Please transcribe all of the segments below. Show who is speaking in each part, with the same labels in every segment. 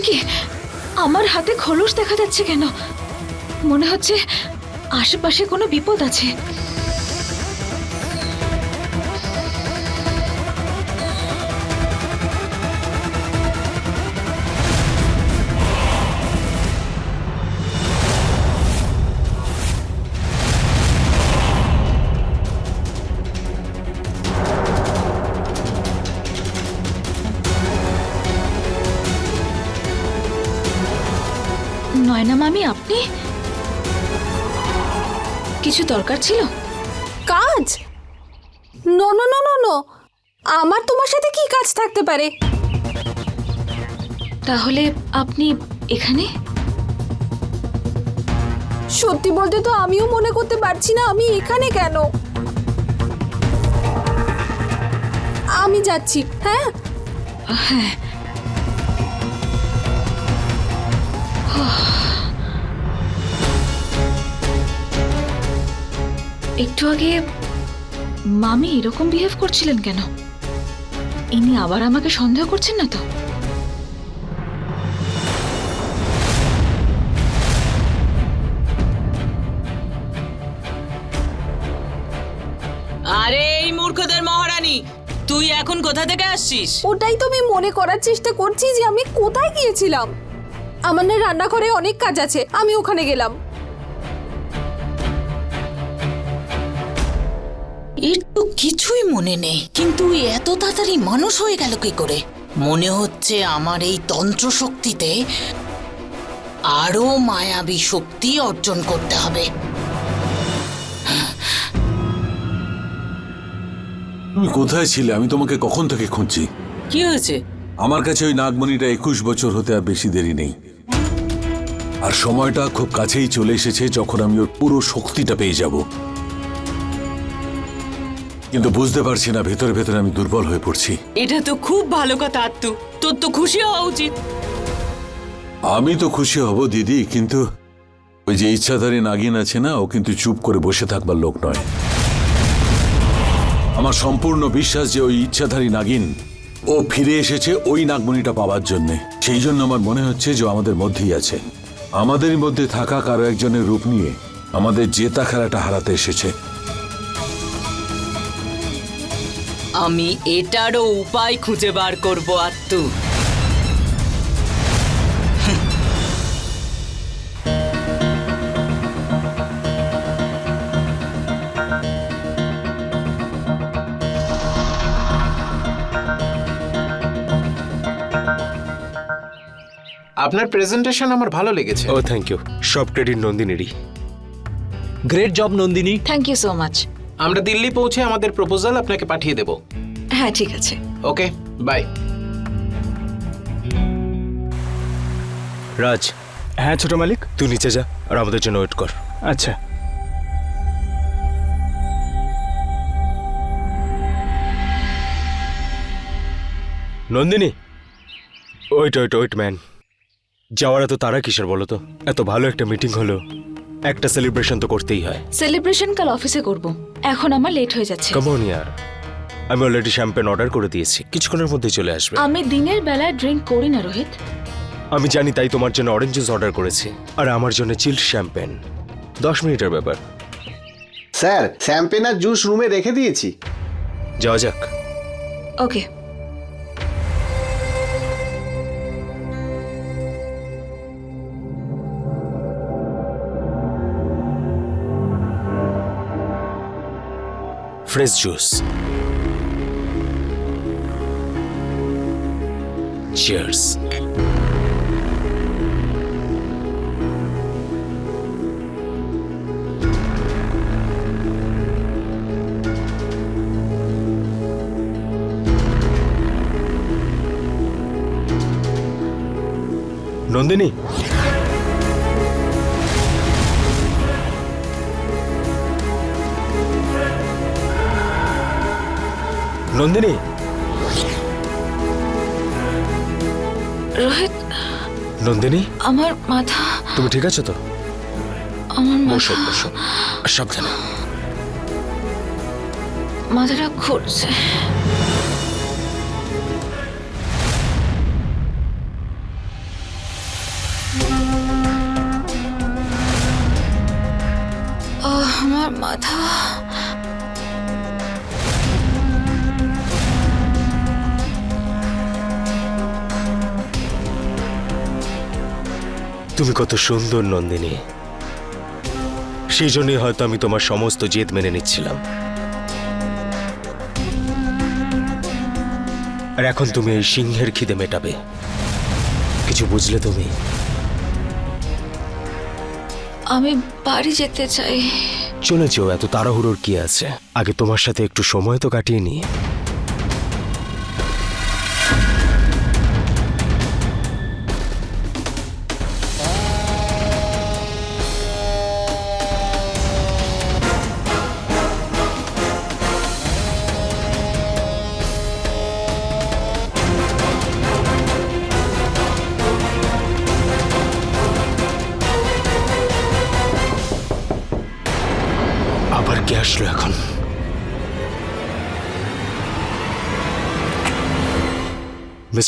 Speaker 1: কি? আমার হাতে খোলস দেখা যাচ্ছে কেন? মনে হচ্ছে আশেপাশে কোনো বিপদ আছে। আপনি? কিছু দরকার ছিল?
Speaker 2: কাজ? No no no no no আমার তোমার সাথে কি কাজ থাকতে পারে?
Speaker 1: তাহলে আপনি এখানে?
Speaker 2: সত্যি বলতে তো আমিও মনে করতে পারছি না আমি এখানে কেন? আমি যাচ্ছি হ্যাঁ?
Speaker 1: হ্যাঁ একটু আগে মামি এরকম বিহেভ করছিলেন কেন? ইনি আবার আমাকে সন্দেহ করছেন না তো?
Speaker 3: আরে এই মূর্খদের মহারানী তুই এখন কোথা থেকে আসছিস?
Speaker 2: ওটাই তো আমি মনে করার চেষ্টা করছি যে আমি কোথায় গিয়েছিলাম। আমার না রান্নাঘরে অনেক কাজ আছে আমি ওখানে গেলাম।
Speaker 3: কিছুই মনে নেই। কিন্তু এত তাড়াতাড়ি মানুষ হয়ে গেল কি করে? মনে হচ্ছে আমার এই তন্ত্র শক্তিতে আরও মায়াবী শক্তি অর্জন করতে হবে।
Speaker 4: তুমি কোথায় ছিলে? আমি তোমাকে কখন থেকে খুঁজছি?
Speaker 3: কি হয়েছে?
Speaker 4: আমার কাছে ওই নাগমণিটা একুশ বছর হতে আর বেশি দেরি নেই। আর সময়টা খুব কাছেই চলে এসেছে যখন আমি ওর পুরো শক্তিটা পেয়ে যাব। কিন্তু বুঝতে পারছি না ভেতরে ভেতরে আমি দুর্বল হয়ে পড়ছি।
Speaker 3: এটা তো খুব ভালো কথা আত্মু তোর তো খুশি হওয়া উচিত।
Speaker 4: আমি তো খুশি হব দিদি কিন্তু ওই যে ইচ্ছাধারী নাগিন আছে না ও কিন্তু চুপ করে বসে থাকবার লোক নয়। আমার সম্পূর্ণ বিশ্বাস যে ওই ইচ্ছাধারী নাগিন ও ফিরে এসেছে ওই নাগমণিটা পাওয়ার জন্য। সেই জন্য আমার মনে হচ্ছে যে আমাদের মধ্যেই আছে। আমাদের মধ্যে থাকা কারও একজনের রূপ নিয়ে আমাদের জেতা খেলাটা হারাতে এসেছে।
Speaker 3: আমি এটারও উপায় খুঁজে বার করব আত্মু
Speaker 5: আপনার প্রেজেন্টেশন আমার ভালো লেগেছে।
Speaker 6: ও থ্যাংক ইউ সব credit নন্দিনীরই। Great job Nandini.
Speaker 1: Thank you so much
Speaker 5: আমরা দিল্লি পৌঁছে আমাদের প্রপোজাল আপনাকে পাঠিয়ে দেব।
Speaker 1: হ্যাঁ ঠিক আছে।
Speaker 5: Okay bye
Speaker 6: Raj.
Speaker 7: হ্যাঁ ছোট মালিক?
Speaker 6: তুই নিচে যা আর আমাদের জন্য ওয়েট কর।
Speaker 7: আচ্ছা।
Speaker 6: Nandini? Wait wait wait man যাওয়ার এত তারা কিসের বলো তো? এত ভালো একটা মিটিং হলো। একটা সেলিব্রেশন তো করতেই হয়।
Speaker 1: সেলিব্রেশন কাল অফিসে করব। এখন আমার লেট হয়ে যাচ্ছে।
Speaker 6: কেমন ইয়ার আমি অলরেডি শ্যাম্পেন অর্ডার করে দিয়েছি। কিছুক্ষণের মধ্যেই চলে আসবে।
Speaker 1: আমি দিনের বেলায় ড্রিঙ্ক করি না রোহিত।
Speaker 6: আমি জানি তাই তোমার জন্য অরেঞ্জ জুস অর্ডার করেছি। আর আমার জন্য চিল্ড শ্যাম্পেন দশ মিনিটের ব্যাপার।
Speaker 8: স্যার শ্যাম্পেন আর জুস রুমে রেখে দিয়েছি।
Speaker 6: যাওয়া যাক।
Speaker 1: Okay
Speaker 6: fresh juice cheers Nandini? Nandini.
Speaker 1: Rohit
Speaker 6: Nandini?
Speaker 1: আমার মাথা
Speaker 6: তুমি ঠিক আছো তো?
Speaker 1: আমার
Speaker 6: বসো
Speaker 1: মাথা
Speaker 6: বসো। সাবধানে।
Speaker 1: মাথাটা ঘুরছে
Speaker 6: তুমি কত সুন্দর নন্দিনী। সেই জন্যই হয়তো আমি তোমার সমস্ত জেদ মেনে নিচ্ছিলাম। আর এখন তুমি এই সিংহের খিদে মেটাবে। কিছু বুঝলে তুমি?
Speaker 1: আমি বাড়ি যেতে চাই।
Speaker 6: চলেছো এত তাড়াহুড়োর কি আছে? আগে তোমার সাথে একটু সময় তো কাটিয়ে নি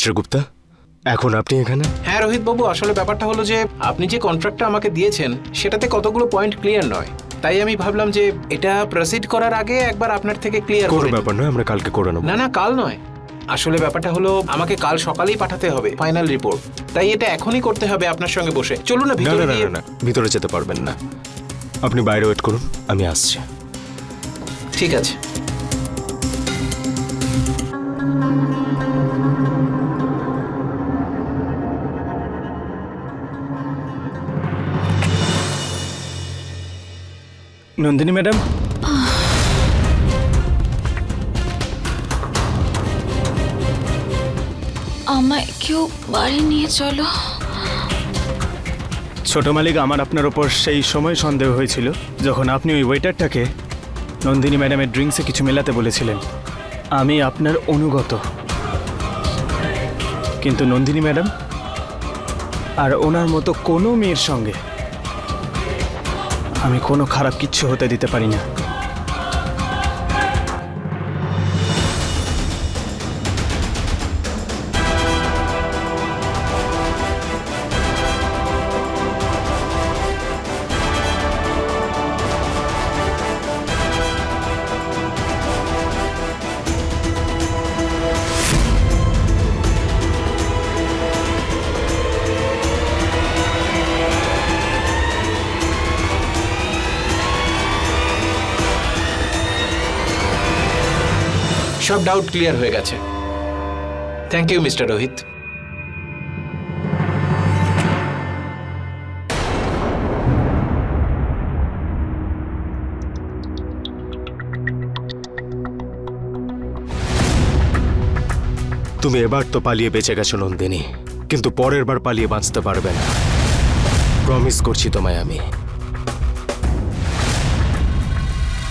Speaker 6: মিস্টার গুপ্তা? এখন আপনি এখানে?
Speaker 5: হ্যাঁ রোহিত বাবু আসলে ব্যাপারটা হলো যে আপনি যে কন্ট্রাক্টটা আমাকে দিয়েছেন সেটাতে কতগুলো পয়েন্ট ক্লিয়ার নয়। তাই আমি ভাবলাম যে এটা প্রসিড করার আগে একবার আপনার থেকে ক্লিয়ার
Speaker 6: কোনো। ব্যাপার নয় আমরা কালকে করে নেব।
Speaker 5: না না কাল নয়। আসলে ব্যাপারটা হলো আমাকে কাল সকালেই পাঠাতে হবে ফাইনাল রিপোর্ট তাই এটা এখনই করতে হবে আপনার সঙ্গে বসে। চলুন না
Speaker 6: না
Speaker 5: ভিতরে
Speaker 6: না না
Speaker 5: গিয়ে
Speaker 6: না, না ভিতরে যেতে পারবেন না। আপনি বাইরে ওয়েট করুন আমি আসছি।
Speaker 5: ঠিক আছে।
Speaker 7: নন্দিনী ম্যাডাম।
Speaker 1: আমায় কেউ বাড়ি নিয়ে চলো।
Speaker 7: ছোট মালিক আমার আপনার ওপর সেই সময় সন্দেহ হয়েছিল যখন আপনি ওই ওয়েটারটাকে নন্দিনী ম্যাডামের ড্রিঙ্কসে কিছু মেলাতে বলেছিলেন। আমি আপনার অনুগত। কিন্তু নন্দিনী ম্যাডাম আর ওনার মতো কোনো মেয়ের সঙ্গে আমি কোনো খারাপ কিচ্ছু হতে দিতে পারি না।
Speaker 5: সব ডাউট ক্লিয়ার হয়ে গেছে। থ্যাংক ইউ মিস্টার রোহিত
Speaker 6: তুমি এবার তো পালিয়ে বেঁচে গেছো নন্দিনী। কিন্তু পরের বার পালিয়ে বাঁচতে পারবে না। প্রমিস করছি তোমায় আমি।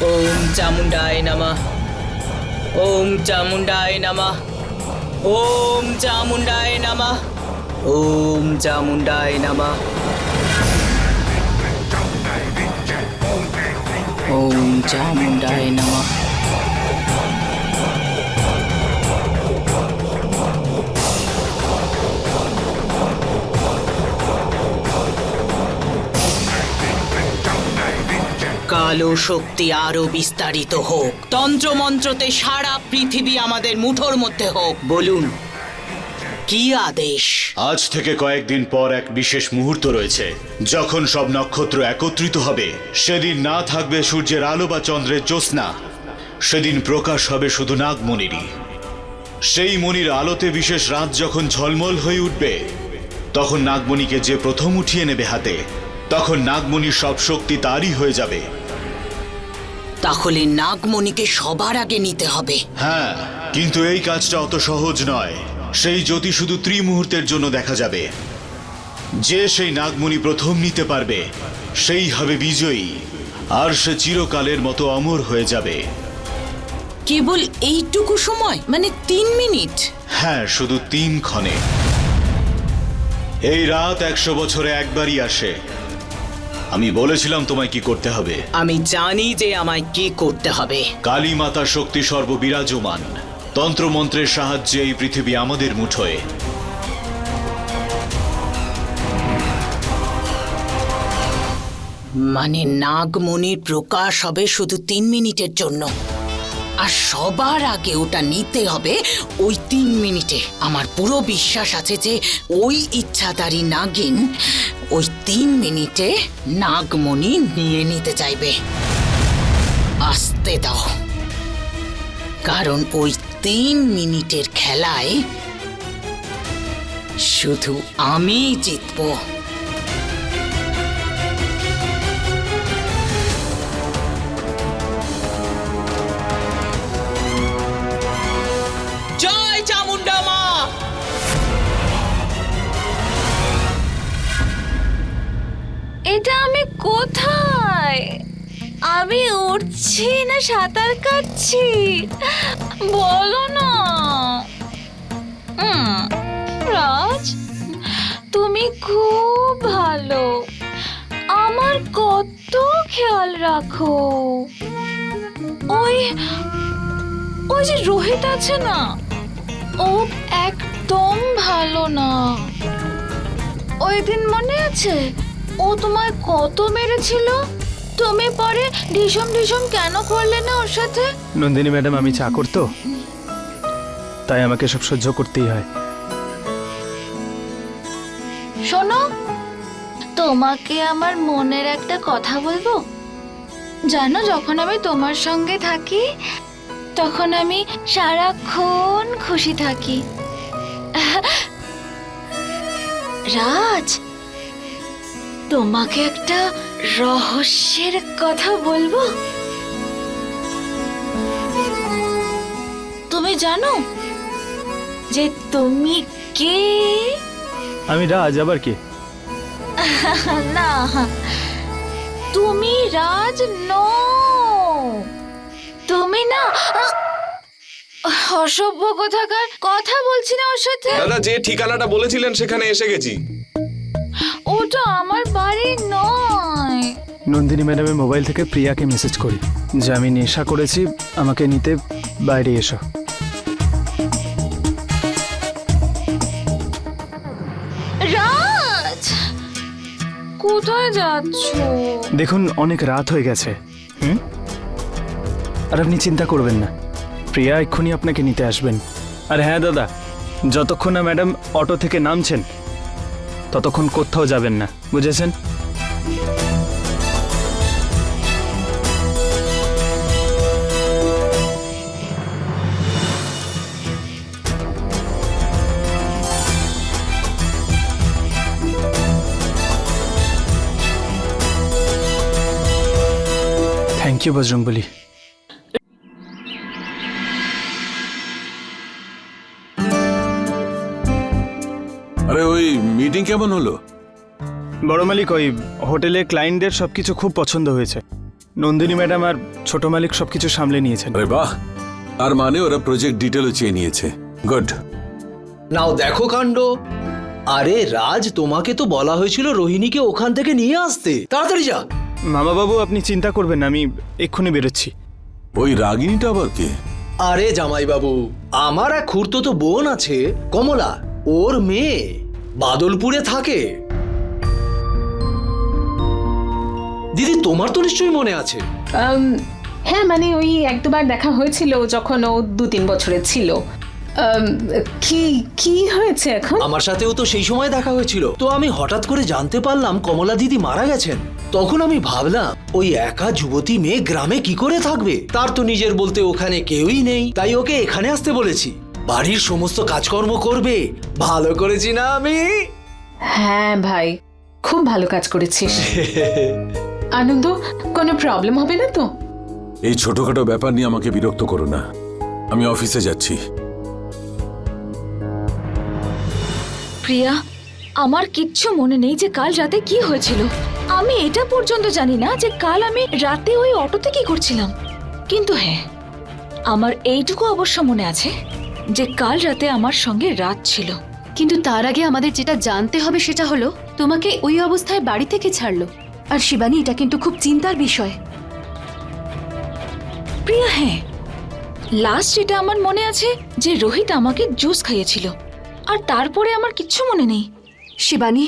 Speaker 3: ওম চামুন্ডায় নমঃ। ওম চামুন্ডায় নমঃ। ওম চামুন্ডায় নমঃ। ওম চামুন্ডায় নমঃ। ওম চামুন্ডায় নমঃ। কালো শক্তি আরও বিস্তারিত হোক। তন্ত্রমন্ত্রতে সারা পৃথিবী আমাদের মুঠোর মধ্যে হোক। বলুন। কি আদেশ?
Speaker 9: আজ থেকে কয়েকদিন পর এক বিশেষ মুহূর্ত রয়েছে। যখন সব নক্ষত্র একত্রিত হবে সেদিন না থাকবে সূর্যের আলো বা চন্দ্রের জ্যোৎস্না। সেদিন প্রকাশ হবে শুধু নাগমণিরই। সেই মণির আলোতে বিশেষ রাত যখন ঝলমল হয়ে উঠবে তখন নাগমণিকে যে প্রথম উঠিয়ে নেবে হাতে তখন নাগমণির সব শক্তি তারই হয়ে যাবে।
Speaker 3: তাহলে নাগমণিকে সবার আগে নিতে হবে।
Speaker 9: হ্যাঁ কিন্তু এই কাজটা অত সহজ নয়। সেই জ্যোতি শুধু ত্রিমুহূর্তের জন্য দেখা যাবে। যে সেই নাগমণি প্রথম নিতে পারবে সেই হবে বিজয়ী। আর সে চিরকালের মতো অমর হয়ে যাবে।
Speaker 3: কেবল এইটুকু সময়? মানে তিন মিনিট?
Speaker 9: হ্যাঁ শুধু তিন ক্ষণে। এই রাত একশো বছরে একবারই আসে। আমি বলেছিলাম তোমায় কি করতে হবে।
Speaker 3: আমি জানি যে আমায় কি করতে হবে।
Speaker 9: কালী মাতার শক্তি সর্ববিরাজমান। তন্ত্রমন্ত্রের সাহায্যে এই পৃথিবী আমাদের মুঠোয়।
Speaker 3: মানে নাগমণির প্রকাশ হবে শুধু তিন মিনিটের জন্য। আর সবার আগে ওটা নিতে হবে ওই তিন মিনিটে। আমার পুরো বিশ্বাস আছে যে ওই ইচ্ছাধারী নাগিন ওই তিন মিনিটে নাগমণি নিয়ে নিতে চাইবে। আসতে দাও। কারণ ওই তিন মিনিটের খেলায় শুধু আমি জিতবো।
Speaker 1: আমি উঠছি না সাঁতার কাটছি? বলো না। রাজ, তুমি খুব ভালো। আমার কত খেয়াল রাখো। ওই ওই যে রোহিত আছে না, ও একদম ভালো না। ওই দিন মনে আছে, ও তোমায় কত মেরেছিল? তুমি পরে ঢিসম ঢিসম কেন করলে না ওর সাথে?
Speaker 7: নন্দিনী ম্যাডাম আমি চাকর তো তাই আমাকে সব সহ্য করতেই হয়।
Speaker 1: শোনো তোমাকে আমার মনের একটা কথা বলব? জানো যখন আমি তোমার সঙ্গে থাকি তখন আমি সারাক্ষণ খুশি থাকি। রাজ তোমাকে একটা রহস্যের কথা বলব? তুমি জানো যে তুমি কে?
Speaker 7: আমি রাজ আবার কি?
Speaker 1: না তুমি রাজ নও। তুমি না অসভ্য কোথাকার কথা বলছি না ওর সাথে?
Speaker 10: দাদা যে ঠিকানাটা বলেছিলেন সেখানে এসে গেছি।
Speaker 1: ওটা আমার বাড়ি নয়।
Speaker 7: নন্দিনী ম্যাডামের মোবাইল থেকে প্রিয়াকে মেসেজ করি। যে আমি নেশা করেছি আমাকে নিতে বাইরে এসো।
Speaker 1: রাজ! কোথায় যাচ্ছ?
Speaker 7: দেখুন অনেক রাত হয়ে গেছে। হুম? আর আপনি চিন্তা করবেন না। প্রিয়া এক্ষুনি আপনাকে নিতে আসবেন। আর হ্যাঁ দাদা যতক্ষণ না ম্যাডাম অটো থেকে নামছেন ততক্ষণ কোথাও যাবেন না। বুঝেছেন? থ্যাংক ইউ বজরংবলী
Speaker 4: আরে ওই মিটিং কেমন হলো?
Speaker 7: বড় মালিক ওই হোটেলে ক্লায়েন্টদের সবকিছু খুব পছন্দ হয়েছে। নন্দিনী ম্যাডাম আর ছোট মালিক সবকিছু সামলে নিয়েছেন।
Speaker 4: আরে বাহ! আর মানে ওরা প্রজেক্ট ডিটেলও চেয়ে নিয়েছে। গুড
Speaker 11: নাও দেখো কাণ্ড। আরে রাজ তোমাকে তো বলা হয়েছিল রোহিণীকে ওখান থেকে নিয়ে আসতে। তাড়াতাড়ি যা।
Speaker 7: মামা বাবু আপনি চিন্তা করবেন না আমি এক্ষুনি বেরোচ্ছি।
Speaker 4: ওই রাগিনীটা আবার কে?
Speaker 11: আরে জামাইবাবু আমার এক খুড়তো বোন আছে কমলা ওর মেয়ে বাদলপুরে থাকে। দিদি তোমার তো নিশ্চয়ই মনে আছে।
Speaker 2: আম, হ্যাঁ মানে ওই এক দুবার দেখা হয়েছিল যখন ও দু তিন বছরের ছিল। আম, কি কি হয়েছে এখন?
Speaker 11: আমার সাথেও তো সেই সময় দেখা হয়েছিল। তো আমি হঠাৎ করে জানতে পারলাম কমলা দিদি মারা গেছেন। তখন আমি ভাবলাম ওই একা যুবতী মেয়ে গ্রামে কি করে থাকবে? তার তো নিজের বলতে ওখানে কেউই নেই। তাই ওকে এখানে আসতে বলেছি। বাড়ির সমস্ত কাজকর্ম করবে। ভালো করেছি না আমি?
Speaker 2: হ্যাঁ ভাই খুব ভালো কাজ করেছিস। আনন্দ কোনো প্রবলেম হবে না তো?
Speaker 4: এই ছোটখাটো ব্যাপার নিয়ে আমাকে বিরক্ত করো না। আমি অফিসে যাচ্ছি।
Speaker 1: প্রিয়া আমার কিচ্ছু মনে নেই যে কাল রাতে কি হয়েছিল। আমি এটা পর্যন্ত জানি না যে কাল আমি রাতে ওই অটোতে কি করছিলাম। কিন্তু হ্যাঁ আমার এইটুকু অবশ্য মনে আছে যে কাল রাতে আমার সঙ্গে রাত ছিল।
Speaker 12: কিন্তু তার আগে আমাদের যেটা জানতে হবে সেটা হলো তোমাকে ওই অবস্থায় বাড়ি থেকে ছাড়লো। আর শিবানী এটা কিন্তু খুব চিন্তার বিষয়।
Speaker 1: প্রিয়া হ্যাঁ লাস্ট যেটা আমার মনে আছে যে রোহিত আমাকে জুস খাইয়েছিল। আর তারপরে আমার কিচ্ছু মনে নেই।
Speaker 12: শিবানী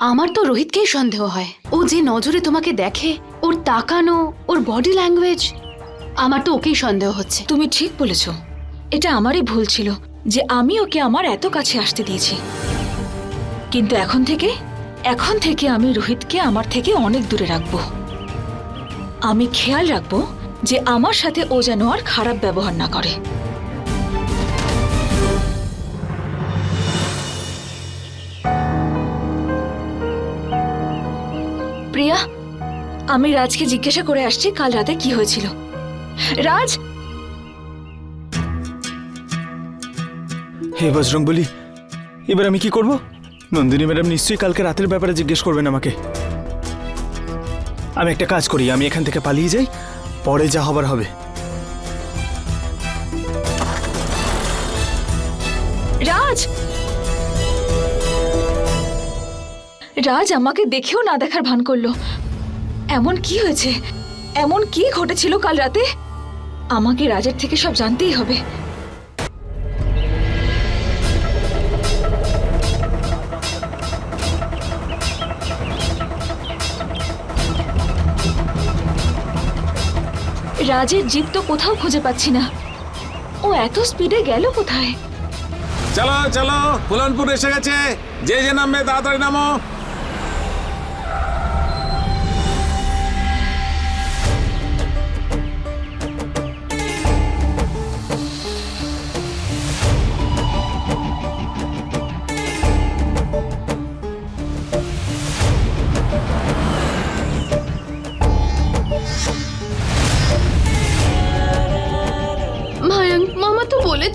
Speaker 12: আমার তো রোহিতকেই সন্দেহ হয়। ও যে নজরে তোমাকে দেখে, ওর তাকানো, ওর বডি ল্যাঙ্গুয়েজ আমার তো ওকেই সন্দেহ হচ্ছে।
Speaker 1: তুমি ঠিক বলেছ। এটা আমারই ভুল ছিল যে আমি ওকে আমার এত কাছে আসতে দিয়েছি। কিন্তু এখন থেকে এখন থেকে আমি রোহিতকে আমার থেকে অনেক দূরে রাখব। আমি খেয়াল রাখব যে আমার সাথে ও যেন আর খারাপ ব্যবহার না করে। আমি রাজকে জিজ্ঞাসা করে আসছি কাল রাতে কি হয়েছিল। রাজ!
Speaker 7: হে বজরং বলি এবার আমি কি করব? নন্দিনী ম্যাডাম নিশ্চয়ই কালকে রাতের ব্যাপারে জিজ্ঞেস করবেন আমাকে। আমি একটা কাজ করি আমি এখান থেকে পালিয়ে যাই পরে যা হবার হবে।
Speaker 1: রাজ! রাজ আমাকে দেখেও না দেখার ভান করল। এমন কি হয়েছে? এমন কি ঘটেছিল কাল রাতে? আমাকে রাজের থেকে সব জানতেই হবে। রাজের জিপ তো কোথাও খুঁজে পাচ্ছি না। ও এত স্পিডে গেল কোথায়?
Speaker 10: চলো চলো ফুলনপুর এসে গেছে। যে যে নামবে, তাড়াতাড়ি নামো।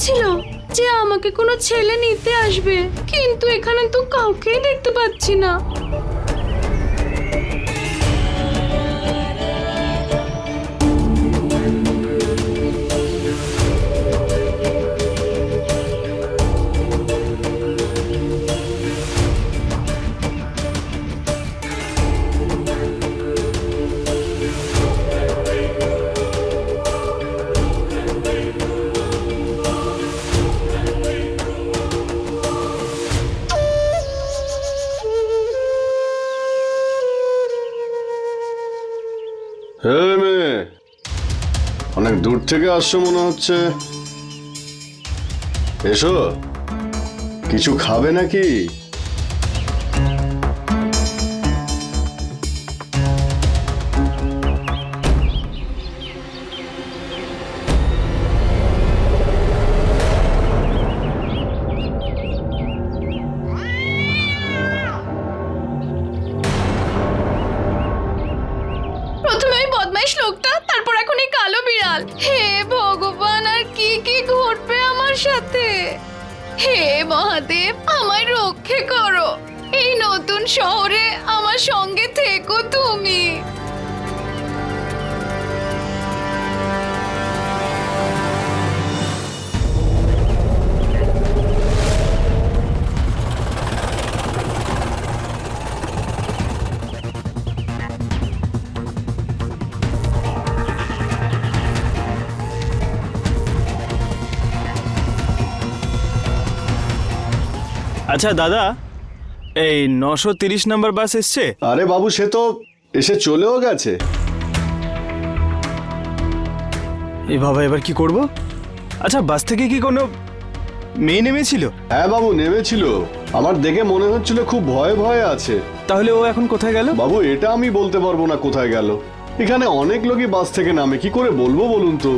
Speaker 12: বলেছিল যে আমাকে কোনো ছেলে নিতে আসবে কিন্তু এখানে তো কাউকেই দেখতে পাচ্ছি না।
Speaker 8: হে মেয়ে অনেক দূর থেকে আসছো মনে হচ্ছে। এসো কিছু খাবে নাকি?
Speaker 12: মহাদেব আমায় রক্ষে করো। এই নতুন শহরে আমার সঙ্গে থেকো তুমি।
Speaker 7: আচ্ছা দাদা এই নশো তিরিশ নাম্বার বাস এসছে?
Speaker 8: আরে বাবু সে তো এসে চলেও গেছে।
Speaker 7: এই বাবা এবার কি করব? আচ্ছা বাস থেকে কি কোনো মেয়ে নেমেছিল?
Speaker 8: হ্যাঁ বাবু নেমেছিল। আমার দেখে মনে হচ্ছিল খুব ভয়ে ভয়ে আছে।
Speaker 7: তাহলে ও এখন কোথায় গেল?
Speaker 8: বাবু এটা আমি বলতে পারব না কোথায় গেল। এখানে অনেক লোকই বাস থেকে নামে কি করে বলব বলুন তো?